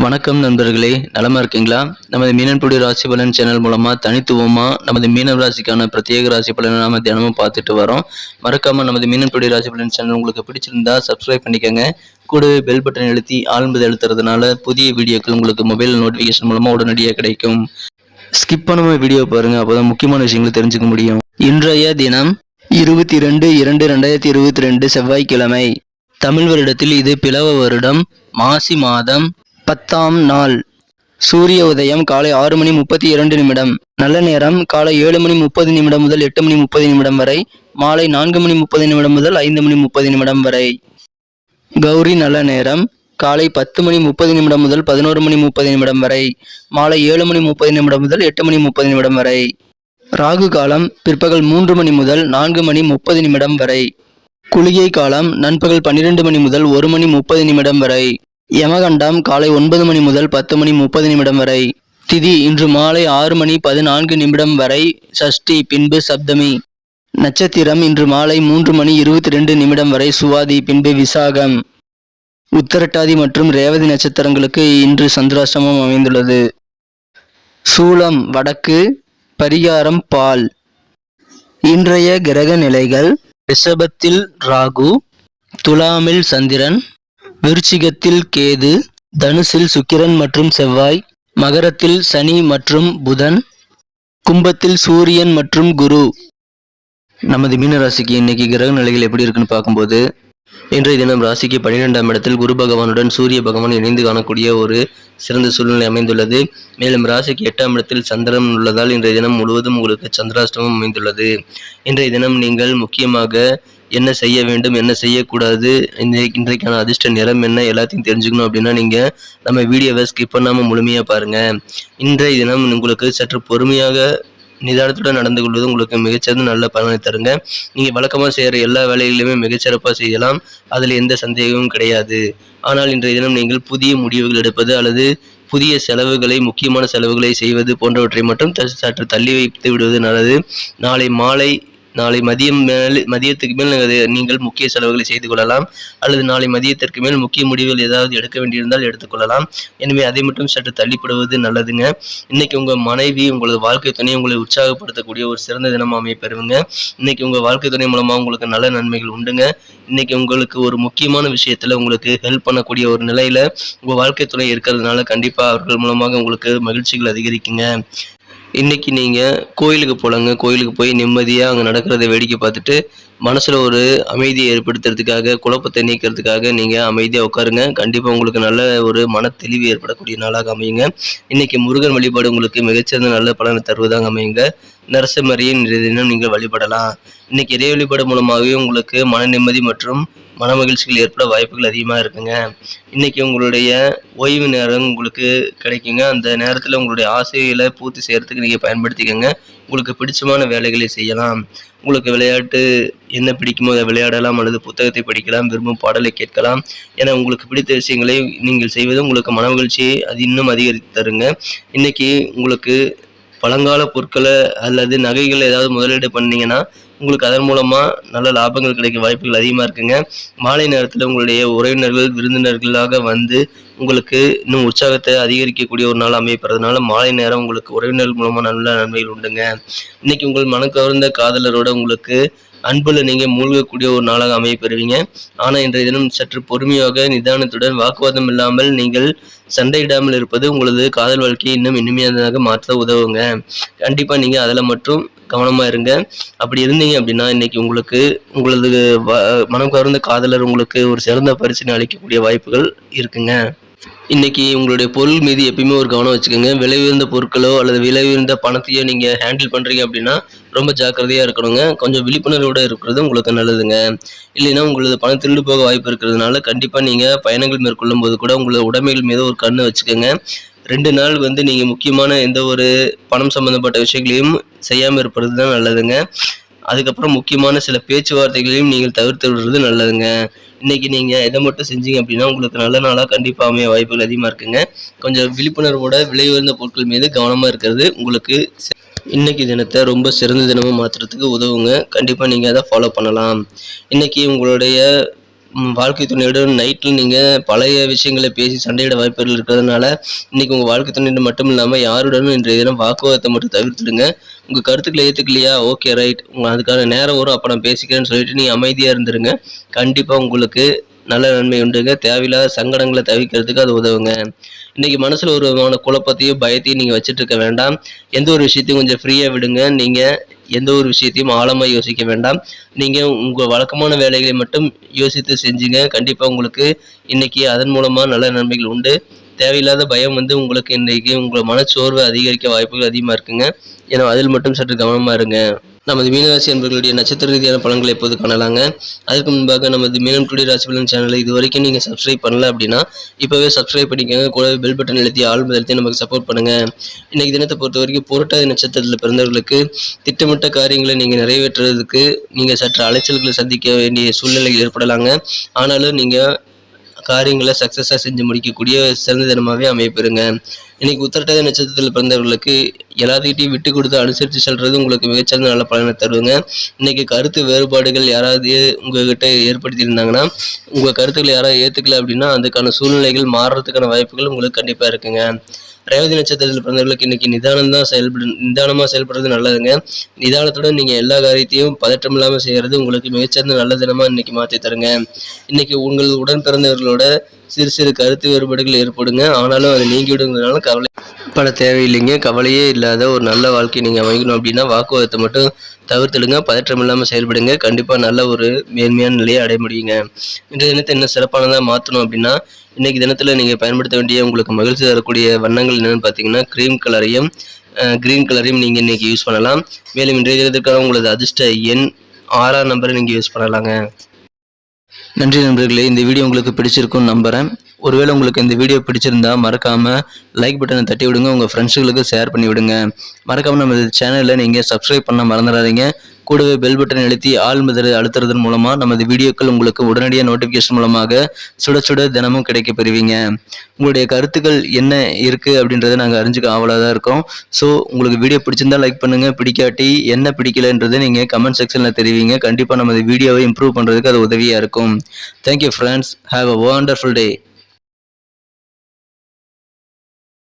வணக்கம் நண்பர்களே நலமா இருக்கீங்களா? நமது மீனன்புடி ராசி பலன் சேனல் மூலமா தனித்துவமா நமது மீனவ ராசிக்கான பிரத்யேக ராசி பலனை நாம தினமும் பார்த்துட்டு வரோம். மறக்காம நமது மீனன்புடி ராசி பலன் சேனல் உங்களுக்கு பிடிச்சிருந்தா சப்ஸ்கிரைப் பண்ணிக்கோங்க. கூடவே பெல் பட்டன் எழுத்தி ஆழ்ந்து எழுத்துறதுனால புதிய வீடியோக்கள் உங்களுக்கு மொபைல் நோட்டிஃபிகேஷன் மூலமா உடனடியாக கிடைக்கும். ஸ்கிப் பண்ணாம வீடியோ பாருங்க அப்போதான் முக்கியமான விஷயங்களை தெரிஞ்சுக்க முடியும். இன்றைய தினம் இருபத்தி ரெண்டு இரண்டு ரெண்டாயிரத்தி இருபத்தி ரெண்டு செவ்வாய்க்கிழமை. தமிழ் வருடத்தில் இது பிளவ வருடம். மாசி மாதம். பத்தாம் நாள் சூரிய உதயம் காலை ஆறு மணி முப்பத்தி இரண்டு நிமிடம் நல்ல நேரம் காலை ஏழு மணி முப்பது நிமிடம் முதல் எட்டு மணி முப்பது நிமிடம் வரை மாலை நான்கு மணி முப்பது நிமிடம் முதல் ஐந்து மணி முப்பது நிமிடம் வரை கௌரி நல்ல நேரம் காலை பத்து மணி முப்பது நிமிடம் முதல் பதினோரு மணி முப்பது நிமிடம் வரை மாலை ஏழு மணி முப்பது நிமிடம் முதல் எட்டு மணி முப்பது நிமிடம் வரை ராகு காலம் பிற்பகல் மூன்று மணி முதல் நான்கு மணி முப்பது நிமிடம் வரை குளிகை காலம் நண்பகல் பன்னிரண்டு மணி முதல் ஒரு மணி முப்பது நிமிடம் வரை யமகண்டம் காலை ஒன்பது மணி முதல் பத்து மணி முப்பது நிமிடம் வரை. திதி இன்று மாலை ஆறு மணி பதினான்கு நிமிடம் வரை. சஷ்டி பின்பு சப்தமி. நட்சத்திரம் இன்று மாலை மூன்று மணி இருபத்தி ரெண்டு நிமிடம் வரை. சுவாதி பின்பு விசாகம். உத்தரட்டாதி மற்றும் ரேவதி நட்சத்திரங்களுக்கு இன்று சந்திராசிரமம் அமைந்துள்ளது. சூலம் வடக்கு பரிகாரம் பால். இன்றைய கிரக நிலைகள் ரிஷபத்தில் ராகு துலாமில் சந்திரன் விருச்சிகத்தில் கேது தனுசில் சுக்கிரன் மற்றும் செவ்வாய் மகரத்தில் சனி மற்றும் புதன் கும்பத்தில் சூரியன் மற்றும் குரு. நமது மீனராசிக்கு இன்னைக்கு கிரக நிலைகள் எப்படி இருக்குன்னு பார்க்கும்போது இன்றைய தினம் ராசிக்கு பன்னிரெண்டாம் இடத்தில் குரு பகவானுடன் சூரிய பகவான் இணைந்து காணக்கூடிய ஒரு சிறந்த சூழ்நிலை அமைந்துள்ளது. மேலும் ராசிக்கு எட்டாம் இடத்தில் சந்திரன் உள்ளதால் இன்றைய தினம் முழுவதும் உங்களுக்கு சந்திராஷ்டமம் அமைந்துள்ளது. இன்றைய தினம் நீங்கள் முக்கியமாக என்ன செய்ய வேண்டும் என்ன செய்யக்கூடாது இன்றைக்கான அதிர்ஷ்ட நிறம் என்ன எல்லாத்தையும் தெரிஞ்சுக்கணும் அப்படின்னா நீங்கள் நம்ம வீடியோவை ஸ்கிப் பண்ணாமல் முழுமையாக பாருங்கள் இன்றைய தினம் உங்களுக்கு சற்று பொறுமையாக நிதானத்துடன் நடந்து கொள்வது உங்களுக்கு மிகச்சிறந்த நல்ல பலனை தருங்க. நீங்கள் வழக்கமாக செய்கிற எல்லா வேலைகளிலுமே மிகச்சிறப்பாக செய்யலாம். அதில் எந்த சந்தேகமும் கிடையாது. ஆனால் இன்றைய தினம் நீங்கள் புதிய முடிவுகள் எடுப்பது அல்லது புதிய செலவுகளை முக்கியமான செலவுகளை செய்வது போன்றவற்றை மட்டும் சற்று தள்ளி வைத்து விடுவது நல்லது. நாளை மாலை நாளை மதியம் மேல் மதியத்துக்கு மேல் நீங்கள் முக்கிய செலவுகளை செய்து கொள்ளலாம். அல்லது நாளை மதியத்திற்கு மேல் முக்கிய முடிவுகள் ஏதாவது எடுக்க வேண்டியிருந்தால் எடுத்துக்கொள்ளலாம் எனவே அதை மட்டும் சற்று தள்ளிப்படுவது நல்லதுங்க. இன்னைக்கு உங்கள் மனைவி உங்களது வாழ்க்கை துணை உங்களை உற்சாகப்படுத்தக்கூடிய ஒரு சிறந்த தினமாக அமைய பெறுவீங்க இன்னைக்கு உங்கள் வாழ்க்கை துணை மூலமாக உங்களுக்கு நல்ல நன்மைகள் உண்டுங்க. இன்னைக்கு உங்களுக்கு ஒரு முக்கியமான விஷயத்தில் உங்களுக்கு ஹெல்ப் பண்ணக்கூடிய ஒரு நிலையில் உங்கள் வாழ்க்கை துணை இருக்கிறதுனால கண்டிப்பாக அவர்கள் மூலமாக உங்களுக்கு மகிழ்ச்சிகள் அதிகரிக்குங்க. இன்றைக்கி நீங்கள் கோயிலுக்கு போகலாங்க கோயிலுக்கு போய் நிம்மதியாக அங்கே நடக்கிறத வேடிக்கை பார்த்துட்டு மனசில் ஒரு அமைதியை ஏற்படுத்துறதுக்காக குழப்பத்தை நீக்கிறதுக்காக நீங்கள் அமைதியாக உட்காருங்க. கண்டிப்பாக உங்களுக்கு நல்ல ஒரு மன தெளிவு ஏற்படக்கூடிய நாளாக அமையுங்க. இன்றைக்கி முருகன் வழிபாடு உங்களுக்கு மிகச்சிறந்த நல்ல பலனை தருவதாக அமையுங்க. நரசிம்மரியின் தினம் நீங்கள் வழிபடலாம். இன்றைக்கி இறை வழிபாடு மூலமாகவே உங்களுக்கு மன நிம்மதி மற்றும் மன மகிழ்ச்சிகள் ஏற்பட வாய்ப்புகள் அதிகமாக இருக்குங்க. இன்றைக்கி உங்களுடைய ஓய்வு நேரம் உங்களுக்கு கிடைக்குங்க. அந்த நேரத்தில் உங்களுடைய ஆசைகளை பூர்த்தி செய்கிறதுக்கு நீங்கள் பயன்படுத்திக்கோங்க. உங்களுக்கு பிடிச்சமான வேலைகளை செய்யலாம். உங்களுக்கு விளையாட்டு என்ன பிடிக்குமோ அதை விளையாடலாம் அல்லது புத்தகத்தை படிக்கலாம் விரும்பும் பாடலை கேட்கலாம். என உங்களுக்கு பிடித்த விஷயங்களை நீங்கள் செய்வது உங்களுக்கு மன மகிழ்ச்சியை அது இன்னும் அதிகரித்து தருங்க. இன்றைக்கி உங்களுக்கு பழங்கால பொருட்களை அல்லது நகைகள் ஏதாவது முதலீடு பண்ணீங்கன்னா உங்களுக்கு அதன் மூலமாக நல்ல லாபங்கள் கிடைக்க வாய்ப்புகள் அதிகமாக இருக்குங்க. மாலை நேரத்தில் உங்களுடைய உறவினர்கள் விருந்தினர்களாக வந்து உங்களுக்கு இன்னும் உற்சாகத்தை அதிகரிக்கக்கூடிய ஒரு நாள் அமையப்படுறதுனால மாலை நேரம் உங்களுக்கு உறவினர்கள் மூலமாக நல்ல நன்மைகள் உண்டுங்க. இன்னைக்கு உங்கள் மனக்கவர்ந்த காதலரோட உங்களுக்கு அன்புல நீங்க மூழ்கக்கூடிய ஒரு நாளாக அமைய பெறுவீங்க. ஆனா இன்றைய தினம் சற்று பொறுமையாக நிதானத்துடன் வாக்குவாதம் இல்லாமல் நீங்கள் சண்டையிடாமல் இருப்பது உங்களது காதல் வாழ்க்கையை இன்னும் இனிமையானதாக மாற்ற உதவுங்க. கண்டிப்பா நீங்க அதில் மட்டும் கவனமா இருங்க. அப்படி இருந்தீங்க அப்படின்னா இன்னைக்கு உங்களுக்கு உங்களது வ- மனம் கவர்ந்த காதலர் உங்களுக்கு ஒரு சிறந்த பரிசுன்னு அளிக்கக்கூடிய வாய்ப்புகள் இருக்குங்க. இன்றைக்கி உங்களுடைய பொருள் மீது எப்பயுமே ஒரு கவனம் வச்சுக்கோங்க. விலை உயர்ந்த பொருட்களோ அல்லது விலை உயர்ந்த பணத்தையோ நீங்கள் ஹேண்டில் பண்ணுறீங்க அப்படின்னா ரொம்ப ஜாக்கிரதையாக இருக்கணுங்க. கொஞ்சம் விழிப்புணர்வோட இருக்கிறது உங்களுக்கு நல்லதுங்க. இல்லைன்னா உங்களது பணம் திருடு போக வாய்ப்பு இருக்கிறதுனால கண்டிப்பாக நீங்கள் பயணங்கள் மேற்கொள்ளும் போது கூட உங்களோட உடைமைகள் மீது ஒரு கண்ணு வச்சுக்கோங்க. ரெண்டு நாள் வந்து நீங்கள் முக்கியமான எந்த ஒரு பணம் சம்மந்தப்பட்ட விஷயங்களையும் செய்யாமல் இருப்பது தான் நல்லதுங்க. அதுக்கப்புறம் முக்கியமான சில பேச்சுவார்த்தைகளையும் நீங்கள் தவிர்த்து விடுறது நல்லதுங்க. இன்னைக்கு நீங்கள் எதை மட்டும் செஞ்சீங்க அப்படின்னா உங்களுக்கு நல்ல நாளாக கண்டிப்பாக அமைய வாய்ப்புகள் அதிகமாக இருக்குங்க. கொஞ்சம் விழிப்புணர்வோட விலை உயர்ந்த பொருட்கள் மீது கவனமாக இருக்கிறது உங்களுக்கு இன்றைக்கி இன்னைக்கு தினத்தை ரொம்ப சிறந்த தினமும் மாற்றுறதுக்கு உதவுங்க. கண்டிப்பாக நீங்கள் அதை ஃபாலோ பண்ணலாம். இன்னைக்கு உங்களுடைய வாழ்க்கை துணையுடன் நைட்டில் நீங்கள் பழைய விஷயங்களை பேசி சண்டையிட வாய்ப்புகள் இருக்கிறதுனால இன்றைக்கி உங்கள் வாழ்க்கை துணையுடன் மட்டும் இல்லாமல் யாருடனும் இன்றைய தினம் வாக்குவாதத்தை மட்டும் தவிர்த்துடுங்க. உங்கள் கருத்துக்களை ஏற்றுக்கலையா ஓகே ரைட் உங்கள் அதுக்கான நேரம் வரும். அப்போ நான் பேசிக்கிறேன்னு சொல்லிட்டு நீங்கள் அமைதியாக இருந்துருங்க. கண்டிப்பாக உங்களுக்கு நல்ல நன்மை உண்டுங்க. தேவையில்லாத சங்கடங்களை தவிர்க்கிறதுக்கு அது உதவுங்க. இன்னைக்கு மனசில் ஒரு விதமான குழப்பத்தையும் பயத்தையும் நீங்கள் வச்சுட்டு இருக்க வேண்டாம். எந்த ஒரு விஷயத்தையும் கொஞ்சம் ஃப்ரீயாக விடுங்க. நீங்கள் எந்த ஒரு விஷயத்தையும் ஆழமாக யோசிக்க வேண்டாம். நீங்கள் உங்கள் வழக்கமான வேலைகளை மட்டும் யோசித்து செஞ்சுங்க. கண்டிப்பாக உங்களுக்கு இன்றைக்கி அதன் மூலமாக நல்ல நன்மைகள் உண்டு. தேவையில்லாத பயம் வந்து உங்களுக்கு இன்றைக்கி உங்களை மனச்சோர்வை அதிகரிக்க வாய்ப்புகள் அதிகமாக இருக்குங்க. ஏன்னா அதில் மட்டும் சற்று கவனமாக இருங்க. நமது மீனராசி என்பவர்களுடைய நட்சத்திர ரீதியான பலன்களை எப்போது காணலாங்க. அதுக்கு முன்பாக நமது மீனம் டுடே ராசி பலன் சேனலை இது வரைக்கும் நீங்கள் சப்ஸ்கிரைப் பண்ணல அப்படின்னா இப்போவே சப்ஸ்கிரைப் பண்ணிக்கோங்க. கூடவே பெல் பட்டன் அழுத்தி ஆள் முதலத்தையும் நமக்கு சப்போர்ட் பண்ணுங்கள் இன்றைக்கு தினத்தை பொறுத்த வரைக்கும் புரட்டாதி நட்சத்திரத்தில் பிறந்தவர்களுக்கு திட்டமிட்ட காரியங்களை நீங்கள் நிறைவேற்றுறதுக்கு நீங்கள் சற்று அலைச்சல்களை சந்திக்க வேண்டிய சூழ்நிலை ஏற்படலாங்க. ஆனாலும் நீங்கள் காரியங்களை சக்ஸஸாக செஞ்சு முடிக்கக்கூடிய சிறந்த தினமாகவே அமையப்பெறுங்க இன்னைக்கு உத்திரட்டாதி நட்சத்திரத்தில் பிறந்தவர்களுக்கு எல்லாத்துக்கிட்டையும் விட்டு கொடுத்து அனுசரித்து செல்றது உங்களுக்கு மிகச்சிறந்த நல்ல பலனை தருவங்க இன்னைக்கு கருத்து வேறுபாடுகள் யாராவது உங்ககிட்ட ஏற்படுத்தியிருந்தாங்கன்னா உங்கள் கருத்துக்களை யாராவது ஏற்றுக்கல அப்படின்னா அதுக்கான சூழ்நிலைகள் மாறுறதுக்கான வாய்ப்புகள் உங்களுக்கு கண்டிப்பாக இருக்குங்க. ரேவதி நட்சத்திரத்தில் பிறந்தவர்களுக்கு இன்னைக்கு நிதானம் தான் செயல்படு நிதானமாக செயல்படுறது நல்லதுங்க. நிதானத்துடன் நீங்கள் எல்லா காரியத்தையும் பதற்றம் இல்லாமல் செய்கிறது உங்களுக்கு மிகச்சிறந்த நல்ல தினமாக இன்னைக்கு மாற்றி தருங்க. இன்னைக்கு உங்கள் உடன் பிறந்தவர்களோட சிறு சிறு கருத்து வேறுபாடுகள் ஏற்படுங்க. ஆனாலும் அது நீங்கிவிடுங்கிறதுனால கவலை பட தேவையில்லைங்க. கவலையே இல்லாத ஒரு நல்ல வாழ்க்கையை நீங்கள் அமைக்கணும் அப்படின்னா வாக்குவாதத்தை மட்டும் தவிர்த்துடுங்க. பதற்றம் இல்லாமல் செயல்படுங்க. கண்டிப்பாக நல்ல ஒரு மேன்மையான நிலையை அடைய முடியுங்க. இன்றைய தினத்தை இன்னும் சிறப்பானதாக மாற்றணும் அப்படின்னா இன்றைக்கி தினத்தில் நீங்கள் பயன்படுத்த வேண்டிய உங்களுக்கு மகிழ்ச்சி தரக்கூடிய வண்ணங்கள் என்னென்னு பார்த்தீங்கன்னா க்ரீம் கலரையும் க்ரீன் கலரையும் நீங்கள் இன்றைக்கி யூஸ் பண்ணலாம். மேலும் இன்றைய தினத்திற்காக உங்களது அதிர்ஷ்ட எண் ஆறாம் நம்பரை நீங்கள் யூஸ் பண்ணலாங்க. நன்றி நண்பர்களே இந்த வீடியோ உங்களுக்கு பிடிச்சிருக்கும்னு நம்புகிறேன் ஒருவேளை உங்களுக்கு இந்த வீடியோ பிடிச்சிருந்தா மறக்காமல் லைக் பட்டனை தட்டி விடுங்க உங்கள் ஃப்ரெண்ட்ஸுகளுக்கு ஷேர் பண்ணி விடுங்க மறக்காமல் நம்ம சேனலில் நீங்கள் சப்ஸ்கிரைப் பண்ண மறந்துடாதீங்க. கூடவே பெல் பட்டன் அழுத்தி ஆள் முதல் அழுத்துறதன் மூலமாக நமது வீடியோக்கள் உங்களுக்கு உடனடியாக நோட்டிஃபிகேஷன் மூலமாக சுட சுட தினமும் கிடைக்க பெறுவீங்க. உங்களுடைய கருத்துக்கள் என்ன இருக்குது அப்படின்றத நாங்கள் அறிஞ்சுக்க ஆவலாக தான் இருக்கோம். ஸோ உங்களுக்கு வீடியோ பிடிச்சிருந்தா லைக் பண்ணுங்கள் பிடிக்காட்டி என்ன பிடிக்கலன்றதை நீங்கள் கமெண்ட் செக்ஷனில் தெரிவிங்க. கண்டிப்பாக நமது வீடியோவை இம்ப்ரூவ் பண்ணுறதுக்கு அது உதவியாக இருக்கும். Thank you friends have a wonderful day